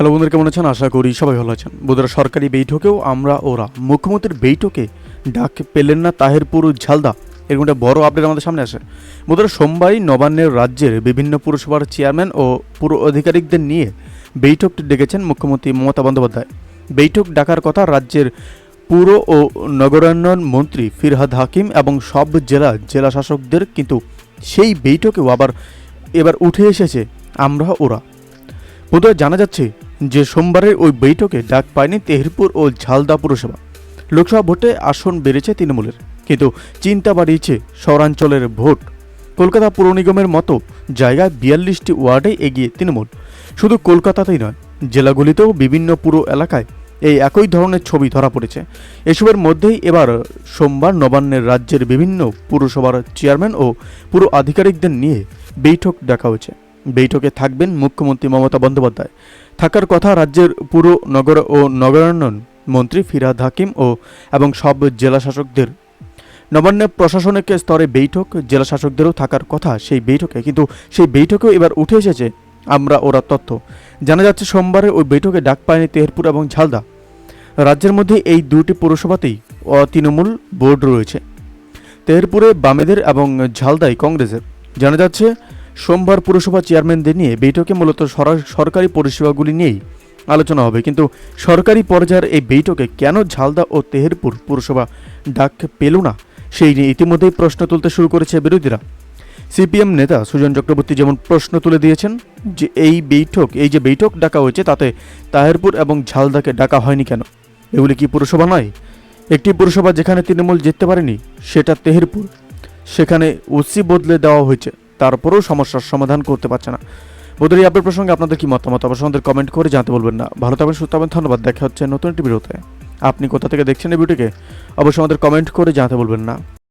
Hello বন্ধুরা, কেমন আছেন? আশা করি সবাই ভালো আছেন। বন্ধুরা, সরকারি বৈঠকেও আমরা ওরা। মুখ্যমন্ত্রীর বৈঠকে ডাক পেলেন না তাহেরপুর ঝালদা। এরকম একটা বড় আপডেট আমাদের সামনে আসে। বন্ধুরা, সোমবারই নবান্নের রাজ্যের বিভিন্ন পুরসভার চেয়ারম্যান ও পুর আধিকারিকদের নিয়ে বৈঠকটি ডেকেছেন মুখ্যমন্ত্রী মমতা বন্দ্যোপাধ্যায়। বৈঠক ডাকার কথা রাজ্যের পুর ও নগরায়ণ মন্ত্রী ফিরহাদ হাকিম এবং সব জেলা জেলা শাসকদের, কিন্তু সেই বৈঠকেও আবার এবার উঠে এসেছে আমরা ওরা। বোধহয় জানা যাচ্ছে যে সোমবারের ওই বৈঠকে ডাক পায়নি তেহরপুর ও ঝালদা পুরসভা। লোকসভা ভোটে আসন বেড়েছে তৃণমূলের, কিন্তু চিন্তা বাড়িয়েছে শহরাঞ্চলের ভোট। কলকাতা পুর নিগমের মতো জায়গায় বিয়াল্লিশটি ওয়ার্ডে এগিয়ে তৃণমূল। শুধু কলকাতাতেই নয়, জেলাগুলিতেও বিভিন্ন পুর এলাকায় এই একই ধরনের ছবি ধরা পড়েছে। এসবের মধ্যেই এবার সোমবার নবান্নের রাজ্যের বিভিন্ন পুরসভার চেয়ারম্যান ও পুরো আধিকারিকদের নিয়ে বৈঠক ডাকা হয়েছে। বৈঠকে থাকবেন মুখ্যমন্ত্রী মমতা বন্দ্যোপাধ্যায়। থাকার কথা রাজ্যের পুর নগর ও নগরায়ণ মন্ত্রী ফিরাদ হাকিম ও, এবং সব জেলা শাসকদের। নবান্ন প্রশাসনিক স্তরে বৈঠক জেলা শাসকদেরও থাকার কথা সেই বৈঠকে কিন্তু সেই বৈঠকেও এবার উঠে এসেছে আমরা ওরা তথ্য। জানা যাচ্ছে সোমবারে ওই বৈঠকে ডাক পায়নি তেহরপুর এবং ঝালদা। রাজ্যের মধ্যে এই দুটি পুরসভাতেই তৃণমূল বোর্ড রয়েছে। তেহরপুরে বামেদের এবং ঝালদায় কংগ্রেসের। জানা যাচ্ছে সোমবার পুরসভা চেয়ারম্যানদের নিয়ে বৈঠকে মূলত সরকারি পরিষেবাগুলি নিয়েই আলোচনা হবে। কিন্তু সরকারি পর্যায়ের এই বৈঠকে কেন ঝালদা ও তেহেরপুর পুরসভা ডাক পেল না, সেই নিয়ে ইতিমধ্যেই প্রশ্ন তুলতে শুরু করেছে বিরোধীরা। সিপিএম নেতা সুজন চক্রবর্তী যেমন প্রশ্ন তুলে দিয়েছেন যে এই বৈঠক এই যে বৈঠক ডাকা হয়েছে, তাতে তাহেরপুর এবং ঝালদাকে ডাকা হয়নি কেন? এগুলি কি পুরসভা নয়? একটি পুরসভা যেখানে তৃণমূল জিততে পারেনি, সেটা তেহেরপুর। সেখানে ওসি বদলে দেওয়া হয়েছে। তারপরেও সমস্যার সমাধান করতে পারছে না। এই আপনার প্রসঙ্গে আপনাদের কি মতামত? অবশ্যই আমাদের কমেন্ট করে জানতে বলবেন না। ভালো থাকবেন, সুস্থ থাকবেন, ধন্যবাদ। দেখা হচ্ছে নতুন একটি ভিডিওতে। আপনি কোথা থেকে দেখছেন এই ভিডিওকে অবশ্যই আমাদের কমেন্ট করে জানতে বলবেন না।